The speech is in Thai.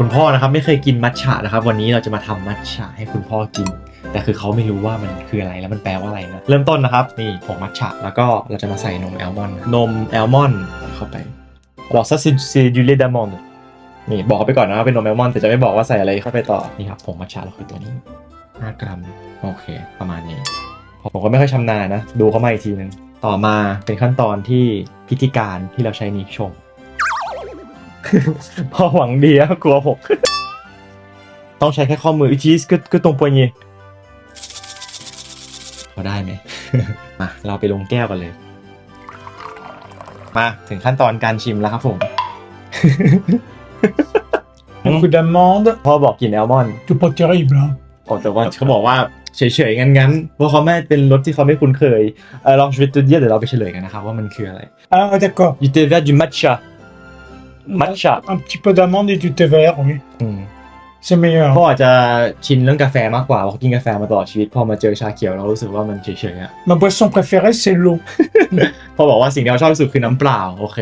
คุณพ่อนะครับไม่เคยกินมัทฉะนะครับ วันนี้เราจะมาทำมัทฉะให้คุณพ่อกิน แต่คือเขาไม่รู้ว่ามันคืออะไรแล้วมันแปลว่าอะไรนะ เริ่มต้นนะครับนี่ผงมัทฉะแล้วก็เราจะมาใส่นมแอลมอนด์นมแอลมอนด์เข้าไป alors ça c'est c'est du lait d'amande นี่บอกไปก่อนนะว่าเป็นนมแอลมอนด์แต่จะไม่บอกว่าใส่อะไรเข้าไปต่อนี่ครับผงมัทฉะเราคือตัวนี้ 5 กรัมโอเค ประมาณนี้ผมก็ไม่ค่อยชำนาญนะ ดูเขามาอีกทีนึงต่อมาเป็นขั้นตอนที่พิธีการที่เราใช้นี้ชง พอหวังดีอะกลัวหก ต้องใช้แค่ข้อมือ utilise que que ton poignet พอได้ไหม มาเราไปลงแก้วกันเลย มาถึงขั้นตอนการชิมแล้วครับผม Un coup d'amande, พ่อบอกกลินแอลมอนด์ tout pas terrible. Hein. โอ้แต่ว่าเขาบอกว่าเฉยๆงั้นๆเพราะเขาไม่เป็นรสที่เขาไม่คุ้นเคยเออลองชวิตตัวเดียวเดี๋ยวเราไปเฉลยกันนะครับว่ามันคืออะไร Ah d'accord. du thé vert du matcha matcha Un petit peu d'amande et du thé vert, oui. อืม C'est meilleur. พ่ออาจจะชินเรื่องกาแฟมากกว่าเพราะกินกาแฟมาตลอดชีวิตพอมาเจอชาเขียวเรารู้สึกว่ามันเฉยๆอะ Ma boisson préférée, c'est l'eau. พ่อบอกว่าสิ่งที่เราชอบที่สุดคือน้ำเปล่าโอเค